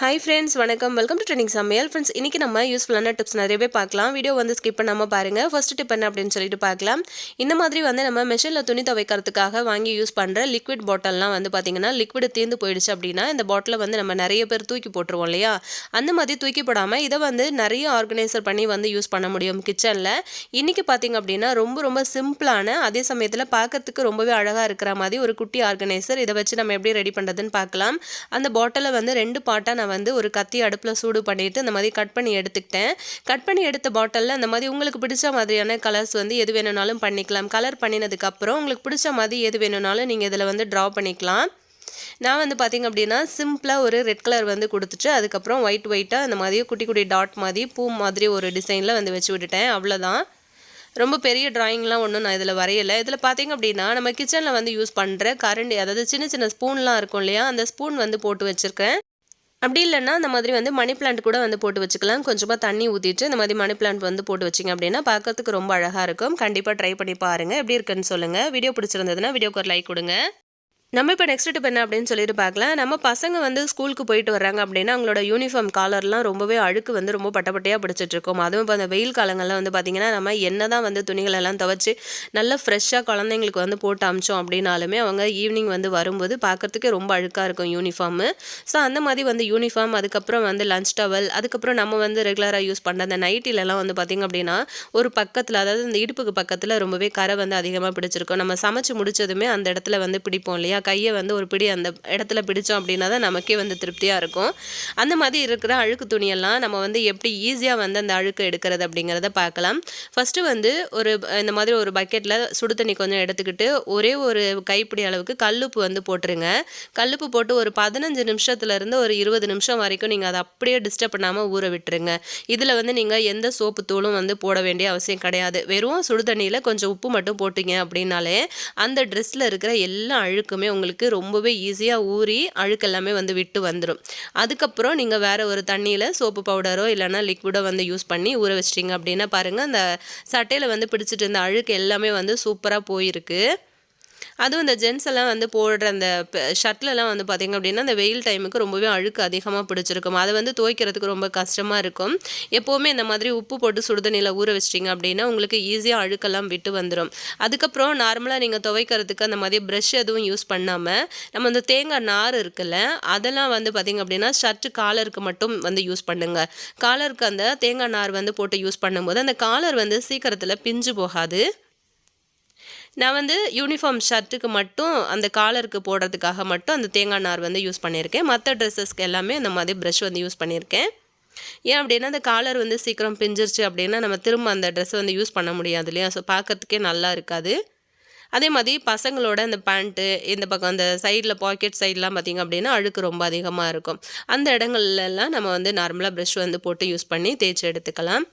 Hi friends வணக்கம். Welcome to training சமையல் friends இன்றைக்கி நம்ம யூஸ்ஃபுல்லான டிப்ஸ் நிறையவே பார்க்கலாம். வீடியோ வந்து ஸ்கிப் பண்ணாமல் பாருங்கள் ஃபஸ்ட்டு டிப் என்ன அப்படின்னு சொல்லிட்டு பார்க்கலாம். இந்த மாதிரி வந்து நம்ம மெஷினில் துணி துவைக்கிறதுக்காக வாங்கி யூஸ் பண்ணுற லிக்விட் பாட்டில்லாம் வந்து பார்த்திங்கன்னா லிக்விட் தீர்ந்து போயிடுச்சு அப்படின்னா இந்த பாட்டிலை வந்து நம்ம நிறைய பேர் தூக்கி போட்டுருவோம் இல்லையா? அந்த மாதிரி தூக்கி போடாமல் இதை வந்து நிறைய ஆர்கனைசர் பண்ணி வந்து யூஸ் பண்ண முடியும் கிச்சனில் இன்றைக்கி பார்த்திங்க அப்படின்னா ரொம்ப ரொம்ப சிம்பிளான அதே சமயத்தில் பார்க்கறதுக்கு ரொம்பவே அழகாக இருக்கிற மாதிரி ஒரு குட்டி ஆர்கனைசர் இதை வச்சு நம்ம எப்படி ரெடி பண்ணுறதுன்னு பார்க்கலாம். அந்த பாட்டிலை வந்து ரெண்டு பாட்டாக நான் வந்து ஒரு கத்தி அடுப்பில் சூடு பண்ணிவிட்டு இந்த மாதிரி கட் பண்ணி எடுத்துக்கிட்டேன். கட் பண்ணி எடுத்த பாட்டிலில் அந்த மாதிரி உங்களுக்கு பிடிச்ச மாதிரியான கலர்ஸ் வந்து எது வேணும்னாலும் பண்ணிக்கலாம். கலர் பண்ணினதுக்கப்புறம் உங்களுக்கு பிடிச்ச மாதிரி எது வேணும்னாலும் நீங்கள் இதில் வந்து ட்ரா பண்ணிக்கலாம். நான் வந்து பார்த்திங்க அப்படின்னா சிம்பிளாக ஒரு ரெட் கலர் வந்து கொடுத்துட்டு அதுக்கப்புறம் ஒயிட் ஒயிட்டாக அந்த மாதிரி குட்டி குட்டி டாட் மாதிரி பூ மாதிரி ஒரு டிசைனில் வந்து வச்சு விட்டுட்டேன். அவ்வளோதான் ரொம்ப பெரிய ட்ராயிங்லாம் ஒன்றும் நான் இதில் வரையலை. இதில் பார்த்திங்க அப்படின்னா நம்ம கிச்சனில் வந்து யூஸ் பண்ணுற கரண்டி அதாவது சின்ன சின்ன ஸ்பூன்லாம் இருக்கும் இல்லையா? அந்த ஸ்பூன் வந்து போட்டு வச்சுருக்கேன். அப்படி இல்லைன்னா அந்த மாதிரி வந்து மணி பிளான்ட் கூட வந்து போட்டு வச்சுக்கலாம். கொஞ்சமாக தண்ணி ஊற்றிட்டு இந்த மாதிரி மணி பிளான்ட் வந்து போட்டு வச்சிங்க அப்படின்னா பார்க்கறதுக்கு ரொம்ப அழகாக இருக்கும். கண்டிப்பாக ட்ரை பண்ணி பாருங்கள் எப்படி இருக்குன்னு சொல்லுங்கள் வீடியோ பிடிச்சிருந்ததுன்னா வீடியோக்கு ஒரு லைக் கொடுங்க. நம்ம இப்போ நெக்ஸ்ட் டிப் என்ன அப்படின்னு சொல்லிட்டு பார்க்கலாம். நம்ம பசங்க வந்து ஸ்கூலுக்கு போயிட்டு வர்றாங்க அப்படின்னா அவங்களோட யூனிஃபார்ம் காலர்லாம் ரொம்பவே அழுக்கு வந்து ரொம்ப பட்டப்பட்டையாக பிடிச்சிட்டு இருக்கும். அதுவும் இப்போ அந்த வெயில் காலங்களில் வந்து பார்த்திங்கன்னா நம்ம என்ன தான் வந்து துணிகள் எல்லாம் துவச்சி நல்லா ஃப்ரெஷ்ஷாக குழந்தைங்களுக்கு வந்து போட்டு அமிச்சோம் அப்படின்னாலுமே அவங்க ஈவினிங் வந்து வரும்போது பார்க்குறதுக்கே ரொம்ப அழுக்காக இருக்கும் யூனிஃபார்மு ஸோ அந்த மாதிரி வந்து யூனிஃபார்ம் அதுக்கப்புறம் வந்து லஞ்ச் டவல் அதுக்கப்புறம் நம்ம வந்து ரெகுலராக யூஸ் பண்ணுற அந்த நைட்டிலலாம் வந்து பார்த்திங்க அப்படின்னா ஒரு பக்கத்தில் அதாவது இந்த இடுப்புக்கு பக்கத்தில் ரொம்பவே கரை வந்து அதிகமாக பிடிச்சிருக்கும். நம்ம சமைச்சு முடிச்சதுமே அந்த இடத்துல வந்து பிடிப்போம் இல்லையா? கையை வந்து ஒரு பிடி அந்த இடத்துல பிடிச்சோம் அப்படின்னா தான் நமக்கே வந்து திருப்தியாக இருக்கும். அந்த மாதிரி இருக்கிற அழுக்கு துணியெல்லாம் நம்ம வந்து எப்படி ஈஸியாக வந்து அந்த அழுக்கு எடுக்கிறது அப்படிங்கிறத பார்க்கலாம். ஃபஸ்ட்டு வந்து ஒரு இந்த மாதிரி ஒரு பக்கெட்டில் சுடு தண்ணி கொஞ்சம் எடுத்துக்கிட்டு ஒரே ஒரு கைப்பிடி அளவுக்கு கல்லுப்பு வந்து போட்டுருங்க. கல்லுப்பு போட்டு ஒரு பதினஞ்சு நிமிஷத்துலேருந்து ஒரு இருபது நிமிஷம் வரைக்கும் நீங்கள் அதை அப்படியே டிஸ்டர்ப் பண்ணாமல் ஊற விட்டுருங்க. இதில் வந்து நீங்கள் எந்த சோப்பு தூளும் வந்து போட வேண்டிய அவசியம் கிடையாது. வெறும் சுடு தண்ணியில் கொஞ்சம் உப்பு மட்டும் போட்டிங்க அப்படின்னாலே அந்த ட்ரெஸ்ஸில் இருக்கிற எல்லா அழுக்குமே உங்களுக்கு ரொம்பவே ஈஸியாக ஊறி அழுக்கெல்லாமே வந்து விட்டு வந்துடும் அதுக்கப்புறம் நீங்கள் வேறு ஒரு தண்ணியில் சோப்பு பவுடரோ இல்லைனா லிக்விடோ வந்து யூஸ் பண்ணி ஊற வச்சிட்டிங்க அப்படின்னா பாருங்கள் அந்த சட்டையில் வந்து பிடிச்சிட்டு இருந்த அழுக்கு எல்லாமே வந்து சூப்பராக போயிருக்கு. அதுவும் இந்த ஜென்ஸ் எல்லாம் வந்து போடுற அந்த ஷர்ட்லலாம் வந்து பார்த்திங்க அப்படின்னா அந்த வெயில் டைமுக்கு ரொம்பவே அழுக்கு அதிகமாக பிடிச்சிருக்கும். அதை வந்து துவைக்கிறதுக்கு ரொம்ப கஷ்டமாக இருக்கும். எப்போவுமே இந்த மாதிரி உப்பு போட்டு சுடுதண்ணியில் ஊற வச்சிட்டிங்க அப்படின்னா உங்களுக்கு ஈஸியாக அழுக்கெல்லாம் விட்டு வந்துடும் அதுக்கப்புறம் நார்மலாக நீங்கள் துவைக்கிறதுக்கு அந்த மாதிரி ப்ரஷ் எதுவும் யூஸ் பண்ணாமல் நம்ம அந்த தேங்காய் நார் இருக்குல்ல அதெல்லாம் வந்து பார்த்திங்க அப்படின்னா ஷர்ட்டு காலருக்கு மட்டும் வந்து யூஸ் பண்ணுங்கள் காலருக்கு அந்த தேங்காய் நார் வந்து போட்டு யூஸ் பண்ணும்போது அந்த காலர் வந்து சீக்கிரத்தில் பிஞ்சு போகாது. நான் வந்து யூனிஃபார்ம் ஷர்ட்டுக்கு மட்டும் அந்த காலருக்கு போடுறதுக்காக மட்டும் அந்த தேங்காய் நார் வந்து யூஸ் பண்ணியிருக்கேன். மற்ற ட்ரெஸ்ஸஸ்க்கு எல்லாமே அந்த மாதிரி ப்ரஷ் வந்து யூஸ் பண்ணியிருக்கேன். ஏன் அப்படின்னா அந்த காலர் வந்து சீக்கிரம் பிஞ்சிருச்சு அப்படின்னா நம்ம திரும்ப அந்த ட்ரெஸ்ஸை வந்து யூஸ் பண்ண முடியாது இல்லையா? ஸோ பார்க்கறதுக்கே நல்லா இருக்காது. அதே மாதிரி பசங்களோட அந்த பேண்ட்டு இந்த பக்கம் அந்த சைடில் பாக்கெட் சைட்லாம் பார்த்திங்க அப்படின்னா அழுக்கு ரொம்ப அதிகமாக இருக்கும். அந்த இடங்கள்லாம் நம்ம வந்து நார்மலாக ப்ரஷ் வந்து போட்டு யூஸ் பண்ணி தேய்ச்சி எடுத்துக்கலாம்.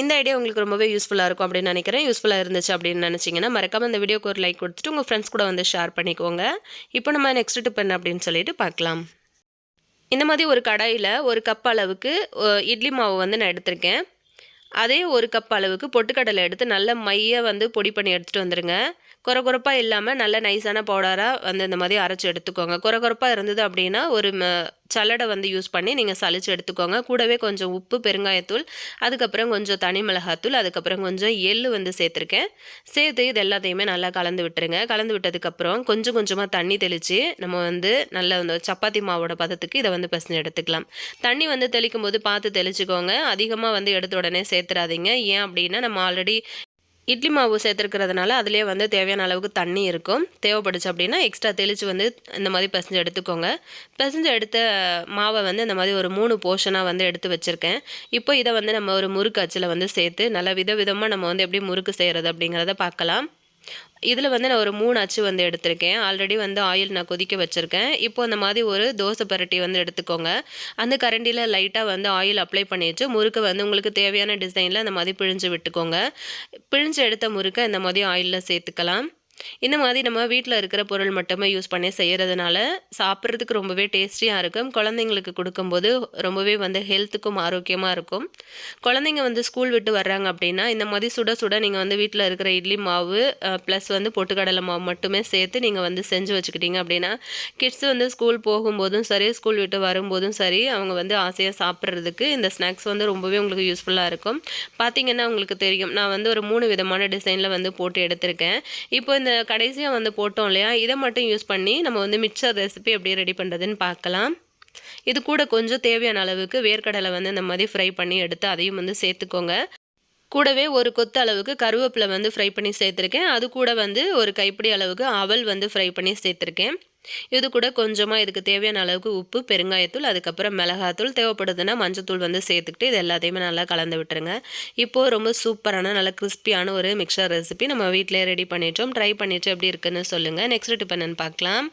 இந்த ஐடியா உங்களுக்கு ரொம்பவே யூஸ்ஃபுல்லாக இருக்கும் அப்படின்னு நினைக்கிறேன். யூஸ்ஃபுல்லாக இருந்துச்சு அப்படின்னு நினச்சிங்கன்னா மறக்காமல் இந்த வீடியோக்கு ஒரு லைக் கொடுத்துட்டு உங்கள் ஃப்ரெண்ட்ஸ் கூட வந்து ஷேர் பண்ணிக்கோங்க. இப்போ நம்ம நெக்ஸ்ட் டிப் என்ன அப்படின்னு சொல்லிட்டு பார்க்கலாம். இந்த மாதிரி ஒரு கடாயில் ஒரு கப் அளவுக்கு இட்லி மாவு வந்து நான் எடுத்திருக்கேன். அதே ஒரு கப் அளவுக்கு பொட்டுக்கடலை எடுத்து நல்ல மையை வந்து பொடி பண்ணி எடுத்துகிட்டு வந்துடுங்க குறகுறப்பாக இல்லாமல் நல்ல நைஸான பவுடராக வந்து இந்த மாதிரி அரைச்சி எடுத்துக்கோங்க. குறகுறப்பாக இருந்தது அப்படின்னா ஒரு சல்லடை வந்து யூஸ் பண்ணி நீங்கள் சளிச்சு எடுத்துக்கோங்க. கூடவே கொஞ்சம் உப்பு பெருங்காயத்தூள் அதுக்கப்புறம் கொஞ்சம் தனி மிளகாத்தூள் அதுக்கப்புறம் கொஞ்சம் எள்ளு வந்து சேர்த்துருக்கேன். சேர்த்து இது எல்லாத்தையுமே நல்லா கலந்து விட்டுருங்க. கலந்து விட்டதுக்கப்புறம் கொஞ்சம் கொஞ்சமாக தண்ணி தெளித்து நம்ம வந்து நல்ல அந்த சப்பாத்தி மாவோட பதத்துக்கு இதை வந்து பசங்க எடுத்துக்கலாம். தண்ணி வந்து தெளிக்கும் போது பார்த்து தெளிச்சுக்கோங்க. அதிகமாக வந்து எடுத்த உடனே சேர்த்து சேர்த்துறாதீங்க. ஏன் அப்படின்னா நம்ம ஆல்ரெடி இட்லி மாவு சேர்த்துருக்கிறதுனால அதிலே வந்து தேவையான அளவுக்கு தண்ணி இருக்கும். தேவைப்படுச்சு அப்படின்னா எக்ஸ்ட்ரா தெளித்து வந்து இந்த மாதிரி பிசைஞ்சு எடுத்துக்கோங்க. பிசைஞ்சு எடுத்த மாவை வந்து இந்த மாதிரி ஒரு மூணு போர்ஷனாக வந்து எடுத்து வச்சுருக்கேன். இப்போ இதை வந்து நம்ம ஒரு முறுக்கு அச்சில் வந்து சேர்த்து நல்லா வித விதமாக நம்ம வந்து எப்படி முறுக்கு செய்கிறது அப்படிங்கிறத பார்க்கலாம். இதில் வந்து நான் ஒரு மூணு அச்சு வந்து எடுத்திருக்கேன். ஆல்ரெடி வந்து ஆயில் நான் கொதிக்க வச்சுருக்கேன். இப்போ அந்த மாதிரி ஒரு தோசை பரட்டி வந்து எடுத்துக்கோங்க. அந்த கரண்டியில் லைட்டாக வந்து ஆயில் அப்ளை பண்ணி வச்சு முறுக்கு வந்து உங்களுக்கு தேவையான டிசைனில் அந்த மாதிரி பிழிஞ்சு விட்டுக்கோங்க. பிழிஞ்சு எடுத்த முறுக்கை இந்த மாதிரி ஆயிலில் சேர்த்துக்கலாம். இந்த மாதிரி நம்ம வீட்டில் இருக்கிற பொருள் மட்டுமே யூஸ் பண்ணி செய்கிறதுனால சாப்பிட்றதுக்கு ரொம்பவே டேஸ்டியாக இருக்கும். குழந்தைங்களுக்கு கொடுக்கும்போது ரொம்பவே வந்து ஹெல்த்துக்கும் ஆரோக்கியமாக இருக்கும். குழந்தைங்க வந்து ஸ்கூல் விட்டு வர்றாங்க அப்படின்னா இந்த மாதிரி சுட சுட நீங்கள் வந்து வீட்டில் இருக்கிற இட்லி மாவு ப்ளஸ் வந்து பொட்டுக்கடலை மாவு மட்டுமே சேர்த்து நீங்கள் வந்து செஞ்சு வச்சுக்கிட்டீங்க அப்படின்னா கிட்ஸ் வந்து ஸ்கூல் போகும்போதும் சரி ஸ்கூல் விட்டு வரும்போதும் சரி அவங்க வந்து ஆசையாக சாப்பிட்றதுக்கு இந்த ஸ்நாக்ஸ் வந்து ரொம்பவே உங்களுக்கு யூஸ்ஃபுல்லாக இருக்கும். பார்த்தீங்கன்னா உங்களுக்கு தெரியும். நான் வந்து ஒரு மூணு விதமான டிசைனில் வந்து போட்டு எடுத்திருக்கேன். இப்போ இந்த கடைசியாக வந்து போட்டோம் இல்லையா? இதை மட்டும் யூஸ் பண்ணி நம்ம வந்து மிக்சர் ரெசிபி எப்படி ரெடி பண்ணுறதுன்னு பார்க்கலாம். இது கூட கொஞ்சம் தேவையான அளவுக்கு வேர்க்கடலை வந்து இந்த மாதிரி ஃப்ரை பண்ணி எடுத்து அதையும் வந்து சேர்த்துக்கோங்க. கூடவே ஒரு கொத்து அளவுக்கு கருவேப்பிலை வந்து ஃப்ரை பண்ணி சேர்த்துருக்கேன். அது கூட வந்து ஒரு கைப்பிடி அளவுக்கு அவல் வந்து ஃப்ரை பண்ணி சேர்த்துருக்கேன். இது கூட கொஞ்சமாக இதுக்கு தேவையான அளவுக்கு உப்பு பெருங்காயத்தூள் அதுக்கப்புறம் மிளகாத்தூள். தேவைப்படுதுன்னா மஞ்சத்தூள் வந்து சேர்த்துக்கிட்டு இது எல்லாத்தையுமே நல்லா கலந்து விட்டுருங்க. இப்போது ரொம்ப சூப்பரான நல்ல கிறிஸ்பியான ஒரு மிக்சர் ரெசிபி நம்ம வீட்டிலே ரெடி பண்ணிட்டோம். ட்ரை பண்ணிட்டு எப்படி இருக்குன்னு சொல்லுங்கள் நெக்ஸ்ட் டிப் என்னென்னு பார்க்கலாம்.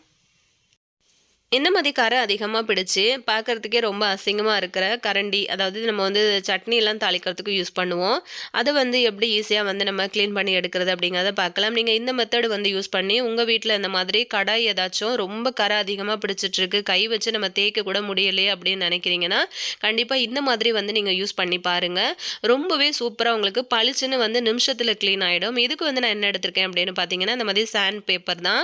இந்த மாதிரி கரை அதிகமாக பிடிச்சி பார்க்குறதுக்கே ரொம்ப அசிங்கமாக இருக்கிற கரண்டி அதாவது நம்ம வந்து சட்னிலாம் தாளிக்கிறதுக்கு யூஸ் பண்ணுவோம். அதை வந்து எப்படி ஈஸியாக வந்து நம்ம க்ளீன் பண்ணி எடுக்கிறது அப்படிங்கிறத பார்க்கலாம். நீங்கள் இந்த மெத்தடு வந்து யூஸ் பண்ணி உங்கள் வீட்டில் இந்த மாதிரி கடாய் ஏதாச்சும் ரொம்ப கரை அதிகமாக பிடிச்சிட்ருக்கு கை வச்சு நம்ம தேய்க்க கூட முடியலையே அப்படின்னு நினைக்கிறீங்கன்னா கண்டிப்பாக இந்த மாதிரி வந்து நீங்கள் யூஸ் பண்ணி பாருங்கள் ரொம்பவே சூப்பராக உங்களுக்கு பளிச்சுன்னு வந்து நிமிஷத்தில் க்ளீன் ஆகிடும் இதுக்கு வந்து நான் என்ன எடுத்திருக்கேன் அப்படின்னு பார்த்தீங்கன்னா இந்த மாதிரி சாண்ட் பேப்பர் தான்.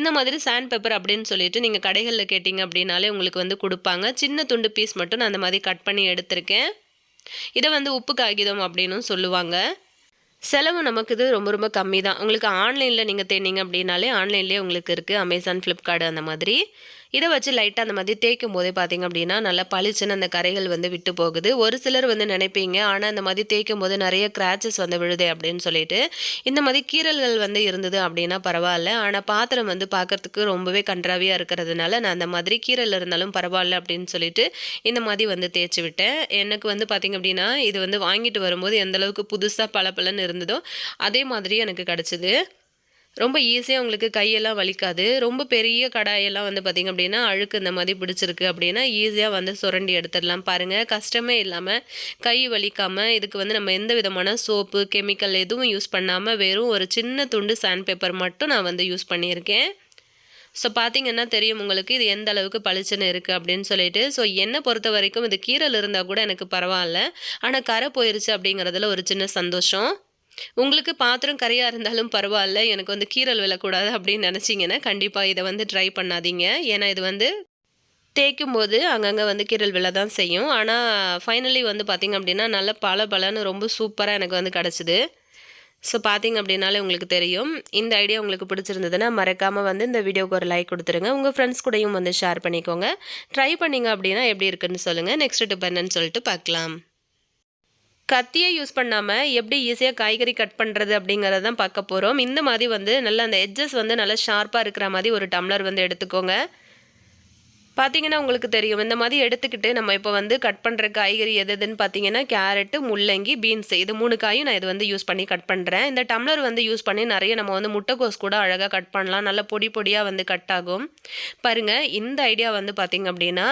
இந்த மாதிரி சாண்ட் பேப்பர் அப்படின்னு சொல்லிட்டு நீங்கள் கடைகளில் கடைகளில் கேட்டிங்க அப்படின்னாலே உங்களுக்கு வந்து கொடுப்பாங்க. சின்ன துண்டு பீஸ் மட்டும் நான் அந்த மாதிரி கட் பண்ணி எடுத்திருக்கேன். இதை வந்து உப்பு காகிதம் அப்படின்னும் சொல்லுவாங்க. செலவு நமக்கு இது ரொம்ப ரொம்ப கம்மி தான் உங்களுக்கு ஆன்லைனில் நீங்கள் தேடிங்க அப்படின்னாலே ஆன்லைன்லேயே உங்களுக்கு இருக்குது அமேசான் ஃப்ளிப்கார்டு அந்த மாதிரி. இதை வச்சு லைட்டாக அந்த மாதிரி தேய்க்கும் போதே பார்த்தீங்க அப்படின்னா நல்லா பளிச்சுன்னு அந்த கரைகள் வந்து விட்டு போகுது. ஒரு சிலர் வந்து நினைப்பீங்க ஆனால் அந்த மாதிரி தேய்க்கும் போது நிறைய கிராச்சஸ் வந்து விழுது அப்படின்னு சொல்லிட்டு. இந்த மாதிரி கீரல்கள் வந்து இருந்தது அப்படின்னா பரவாயில்ல. ஆனால் பாத்திரம் வந்து பார்க்கறதுக்கு ரொம்பவே கன்றாவியாக இருக்கிறதுனால நான் அந்த மாதிரி கீரல் இருந்தாலும் பரவாயில்ல அப்படின்னு சொல்லிட்டு இந்த மாதிரி வந்து தேய்ச்சி விட்டேன். எனக்கு வந்து பார்த்திங்க அப்படின்னா இது வந்து வாங்கிட்டு வரும்போது எந்தளவுக்கு புதுசாக பல பலன்னு இருந்ததோ அதே மாதிரி எனக்கு கிடச்சிது. ரொம்ப ஈஸியாக உங்களுக்கு கையெல்லாம் வலிக்காது. ரொம்ப பெரிய கடாயெல்லாம் வந்து பார்த்திங்க அப்படின்னா அழுக்கு இந்த மாதிரி பிடிச்சிருக்கு அப்படின்னா ஈஸியாக வந்து சுரண்டி எடுத்துடலாம். பாருங்கள் கஷ்டமே இல்லாமல் கை வலிக்காமல் இதுக்கு வந்து நம்ம எந்த விதமான சோப்பு கெமிக்கல் எதுவும் யூஸ் பண்ணாமல் வெறும் ஒரு சின்ன துண்டு சாண்ட் பேப்பர் மட்டும் நான் வந்து யூஸ் பண்ணியிருக்கேன். ஸோ பார்த்தீங்கன்னா தெரியும் உங்களுக்கு இது எந்த அளவுக்கு பளிச்சுன்னு இருக்குது அப்படின்னு சொல்லிட்டு. ஸோ என்னை பொறுத்த வரைக்கும் இது கீரல் இருந்தால் கூட எனக்கு பரவாயில்ல. ஆனால் கரை போயிருச்சு அப்படிங்கிறதுல ஒரு சின்ன சந்தோஷம். உங்களுக்கு பாத்திரம் கரையாக இருந்தாலும் பரவாயில்ல எனக்கு வந்து கீரல் விழக்கூடாது அப்படின்னு நினச்சிங்கன்னா கண்டிப்பாக இதை வந்து ட்ரை பண்ணாதீங்க. ஏன்னா இது வந்து தேய்க்கும் போது அங்கங்கே வந்து கீரல் விழ தான் செய்யும். ஆனால் ஃபைனலி வந்து பார்த்திங்க அப்படின்னா நல்ல பல பலன்னு ரொம்ப சூப்பராக எனக்கு வந்து கிடச்சிது. ஸோ பார்த்திங்க அப்படின்னாலே உங்களுக்கு தெரியும். இந்த ஐடியா உங்களுக்கு பிடிச்சிருந்ததுன்னா மறக்காமல் வந்து இந்த வீடியோக்கு ஒரு லைக் கொடுத்துருங்க. உங்கள் ஃப்ரெண்ட்ஸ் கூடயும் வந்து ஷேர் பண்ணிக்கோங்க. ட்ரை பண்ணிங்க அப்படின்னா எப்படி இருக்குன்னு சொல்லுங்கள் நெக்ஸ்ட் டிப் என்னன்னு சொல்லிட்டு பார்க்கலாம். கத்தியை யூஸ் பண்ணாமல் எப்படி ஈஸியாக காய்கறி கட் பண்ணுறது அப்படிங்கிறத தான் பார்க்க போகிறோம் இந்த மாதிரி வந்து நல்லா அந்த எட்ஜஸ் வந்து நல்லா ஷார்ப்பாக இருக்கிற மாதிரி ஒரு டம்ளர் வந்து எடுத்துக்கோங்க. பார்த்தீங்கன்னா உங்களுக்கு தெரியும். இந்த மாதிரி எடுத்துக்கிட்டு நம்ம இப்போ வந்து கட் பண்ணுற காய்கறி எது எதுன்னு பார்த்தீங்கன்னா கேரட்டு முள்ளங்கி பீன்ஸ் இது மூணு காயும் நான் இது வந்து யூஸ் பண்ணி கட் பண்ணுறேன் இந்த டம்ளர் வந்து யூஸ் பண்ணி நிறைய நம்ம வந்து முட்டைக்கோஸ் கூட அழகாக கட் பண்ணலாம். நல்ல பொடி பொடியாக வந்து கட் ஆகும். பாருங்கள் இந்த ஐடியா வந்து பார்த்திங்க அப்படின்னா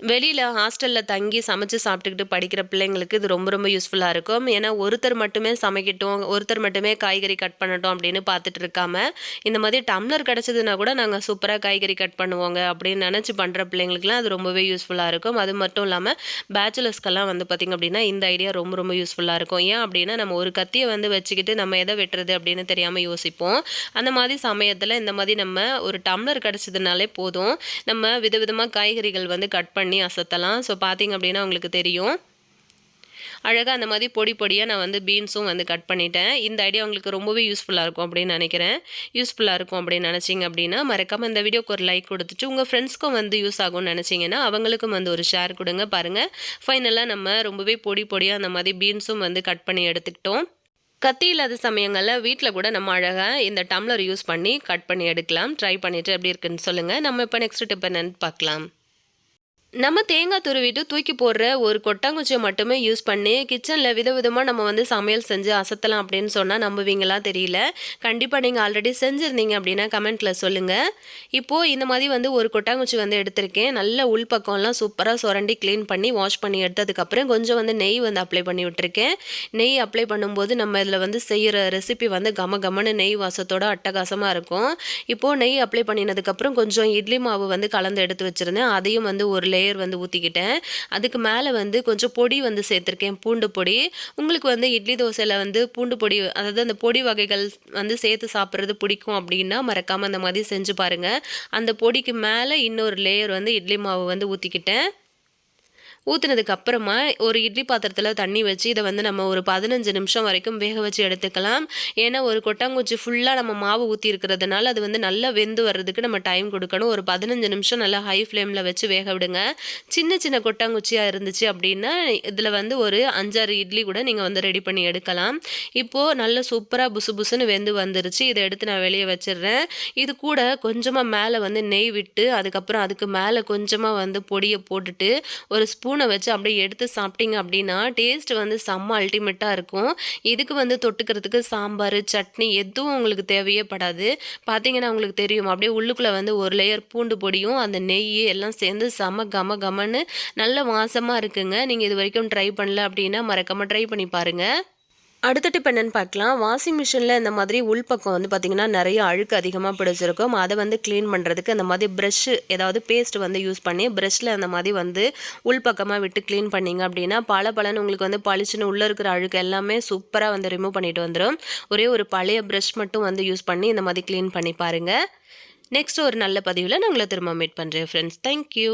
வெளியில் ஹாஸ்டலில் தங்கி சமைச்சு சாப்பிட்டுக்கிட்டு படிக்கிற பிள்ளைங்களுக்கு இது ரொம்ப ரொம்ப யூஸ்ஃபுல்லாக இருக்கும். ஏன்னா ஒருத்தர் மட்டுமே சமைக்கட்டும் ஒருத்தர் மட்டுமே காய்கறி கட் பண்ணட்டும் அப்படின்னு பார்த்துட்டு இருக்காம இந்த மாதிரி டம்ளர் கிடச்சதுன்னா கூட நாங்கள் சூப்பராக காய்கறி கட் பண்ணுவோங்க அப்படின்னு நினச்சி பண்ணுற பிள்ளைங்களுக்குலாம் அது ரொம்பவே யூஸ்ஃபுல்லாக இருக்கும். அது மட்டும் இல்லாமல் பேச்சுலர்ஸ்க்கெல்லாம் வந்து பார்த்திங்க அப்படின்னா இந்த ஐடியா ரொம்ப ரொம்ப யூஸ்ஃபுல்லாக இருக்கும். ஏன் அப்படின்னா நம்ம ஒரு கத்தியை வந்து வச்சுக்கிட்டு நம்ம எதை வெட்டுறது அப்படின்னு தெரியாமல் யோசிப்போம். அந்த மாதிரி சமயத்தில் இந்த மாதிரி நம்ம ஒரு டம்ளர் கிடச்சதுனாலே போதும். நம்ம விதவிதமாக காய்கறிகள் வந்து கட் பண்ணி பண்ணி அசத்தலாம். ஸோ பார்த்திங்க அப்படின்னா உங்களுக்கு தெரியும். அழகாக அந்த மாதிரி பொடி பொடியாக நான் வந்து பீன்ஸும் வந்து கட் பண்ணிட்டேன். இந்த ஐடியா உங்களுக்கு ரொம்பவே யூஸ்ஃபுல்லாக இருக்கும் அப்படின்னு நினைக்கிறேன். யூஸ்ஃபுல்லாக இருக்கும் அப்படின்னு நினச்சிங்க அப்படின்னா மறக்காமல் இந்த வீடியோக்கு ஒரு லைக் கொடுத்துட்டு உங்கள் ஃப்ரெண்ட்ஸ்க்கும் வந்து யூஸ் ஆகும்னு நினச்சிங்கன்னா அவங்களுக்கும் வந்து ஒரு ஷேர் கொடுங்க பாருங்கள் ஃபைனலாக நம்ம ரொம்பவே பொடி பொடியாக அந்த மாதிரி பீன்ஸும் வந்து கட் பண்ணி எடுத்துக்கிட்டோம். கத்தி இல்லாத சமயங்களில் வீட்டில் கூட நம்ம அழகாக இந்த டம்ளர் யூஸ் பண்ணி கட் பண்ணி எடுக்கலாம். ட்ரை பண்ணிவிட்டு எப்படி இருக்குன்னு சொல்லுங்கள் நம்ம இப்போ நெக்ஸ்ட் டிப் என்னென்னு பார்க்கலாம். நம்ம தேங்காய் துருவிட்டு தூக்கி போடுற ஒரு கொட்டாங்குச்சியை மட்டுமே யூஸ் பண்ணி கிச்சனில் விதவிதமாக நம்ம வந்து சமையல் செஞ்சு அசத்தலாம் அப்படின்னு சொன்னால் நம்புவீங்களா தெரியல. கண்டிப்பாக நீங்கள் ஆல்ரெடி செஞ்சுருந்தீங்க அப்படின்னா கமெண்ட்டில் சொல்லுங்கள் இப்போது இந்த மாதிரி வந்து ஒரு கொட்டாங்குச்சி வந்து எடுத்திருக்கேன். நல்ல உள்பக்கம்லாம் சூப்பராக சுரண்டி க்ளீன் பண்ணி வாஷ் பண்ணி எடுத்ததுக்கப்புறம் கொஞ்சம் வந்து நெய் வந்து அப்ளை பண்ணி விட்டுருக்கேன். நெய் அப்ளை பண்ணும்போது நம்ம இதில் வந்து செய்கிற ரெசிபி வந்து கம கமன்னு நெய் வாசத்தோட அட்டகாசமாக இருக்கும். இப்போது நெய் அப்ளை பண்ணினதுக்கப்புறம் கொஞ்சம் இட்லி மாவு வந்து கலந்து எடுத்து வச்சுருந்தேன். அதையும் வந்து ஒரு லேயர் வந்து ஊற்றிக்கிட்டேன் அதுக்கு மேலே வந்து கொஞ்சம் பொடி வந்து சேர்த்துருக்கேன். பூண்டு பொடி. உங்களுக்கு வந்து இட்லி தோசையில் வந்து பூண்டு பொடி அதாவது அந்த பொடி வகைகள் வந்து சேர்த்து சாப்பிட்றது பிடிக்கும் அப்படின்னா மறக்காமல் அந்த மாதிரி செஞ்சு பாருங்கள் அந்த பொடிக்கு மேலே இன்னொரு லேயர் வந்து இட்லி மாவு வந்து ஊற்றிக்கிட்டேன் ஊற்றுனதுக்கு அப்புறமா ஒரு இட்லி பாத்திரத்தில் தண்ணி வச்சு இதை வந்து நம்ம ஒரு பதினஞ்சு நிமிஷம் வரைக்கும் வேக வச்சு எடுத்துக்கலாம். ஏன்னா ஒரு கொட்டாங்குச்சி ஃபுல்லாக நம்ம மாவு ஊற்றி இருக்கிறதுனால அது வந்து நல்லா வெந்து வர்றதுக்கு நம்ம டைம் கொடுக்கணும். ஒரு பதினஞ்சு நிமிஷம் நல்லா ஹை ஃப்ளேமில் வச்சு வேக விடுங்க. சின்ன சின்ன கொட்டாங்குச்சியாக இருந்துச்சு அப்படின்னா இதில் வந்து ஒரு அஞ்சாறு இட்லி கூட நீங்கள் வந்து ரெடி பண்ணி எடுக்கலாம். இப்போது நல்ல சூப்பராக புசு புசுன்னு வெந்து வந்துருச்சு. இதை எடுத்து நான் வெளியே வச்சிடுறேன். இது கூட கொஞ்சமாக மேலே வந்து நெய் விட்டு அதுக்கப்புறம் அதுக்கு மேலே கொஞ்சமாக வந்து பொடியை போட்டுட்டு ஒரு ஸ்பூன் ஸ்பூனை வச்சு அப்படியே எடுத்து சாப்பிட்டீங்க அப்படின்னா டேஸ்ட் வந்து செம்ம அல்டிமேட்டாக இருக்கும். இதுக்கு வந்து தொட்டுக்கிறதுக்கு சாம்பார் சட்னி எதுவும் உங்களுக்கு தேவையே படாது. பார்த்தீங்கன்னா உங்களுக்கு தெரியும். அப்படியே உள்ளுக்குள்ளே வந்து ஒரு லேயர் பூண்டு பொடியும் அந்த நெய் எல்லாம் சேர்ந்து செம்ம கம கமன்னு நல்ல வாசமாக இருக்குங்க. நீங்கள் இது வரைக்கும் ட்ரை பண்ணல அப்படின்னா மறக்காமல் ட்ரை பண்ணி பாருங்கள் அடுத்த டிப் என்னென்னு பார்க்கலாம். வாஷிங் மிஷினில் இந்த மாதிரி உள்பக்கம் வந்து பார்த்திங்கன்னா நிறைய அழுக்கு அதிகமாக பிடிச்சிருக்கும். அதை வந்து க்ளீன் பண்ணுறதுக்கு அந்த மாதிரி ப்ரெஷ்ஷு ஏதாவது பேஸ்ட் வந்து யூஸ் பண்ணி ப்ரெஷ்ஷில் அந்த மாதிரி வந்து உள்பக்கமாக விட்டு க்ளீன் பண்ணிங்க அப்படின்னா பல பலன்னு உங்களுக்கு வந்து பளிச்சுன்னு உள்ளே இருக்கிற அழுக்கு எல்லாமே சூப்பராக வந்து ரிமூவ் பண்ணிட்டு வந்துடும் ஒரே ஒரு பழைய ப்ரெஷ் மட்டும் வந்து யூஸ் பண்ணி இந்த மாதிரி க்ளீன் பண்ணி பாருங்கள் நெக்ஸ்ட் ஒரு நல்ல பதிவில் நான் உங்களை திரும்ப மீட் பண்ணுறேன் ஃப்ரெண்ட்ஸ் தேங்க்யூ